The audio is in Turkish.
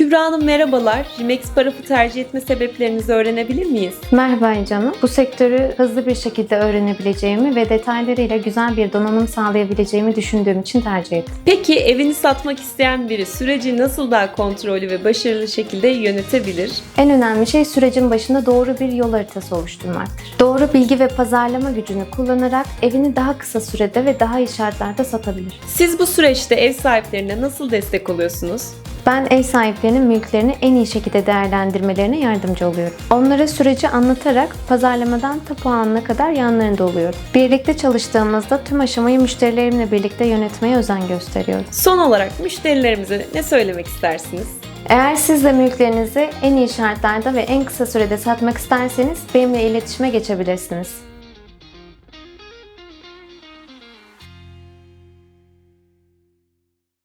Kübra Hanım merhabalar. Rimex Paraf'ı tercih etme sebeplerinizi öğrenebilir miyiz? Merhaba canım. Bu sektörü hızlı bir şekilde öğrenebileceğimi ve detaylarıyla güzel bir donanım sağlayabileceğimi düşündüğüm için tercih ettim. Peki evini satmak isteyen biri süreci nasıl daha kontrollü ve başarılı şekilde yönetebilir? En önemli şey sürecin başında doğru bir yol haritası oluşturmaktır. Doğru bilgi ve pazarlama gücünü kullanarak evini daha kısa sürede ve daha iyi şartlarda satabilir. Siz bu süreçte ev sahiplerine nasıl destek oluyorsunuz? Ben ev sahiplerinin mülklerini en iyi şekilde değerlendirmelerine yardımcı oluyorum. Onlara süreci anlatarak pazarlamadan tapu anına kadar yanlarında oluyorum. Birlikte çalıştığımızda tüm aşamayı müşterilerimle birlikte yönetmeye özen gösteriyorum. Son olarak müşterilerimize ne söylemek istersiniz? Eğer siz de mülklerinizi en iyi şartlarda ve en kısa sürede satmak isterseniz benimle iletişime geçebilirsiniz.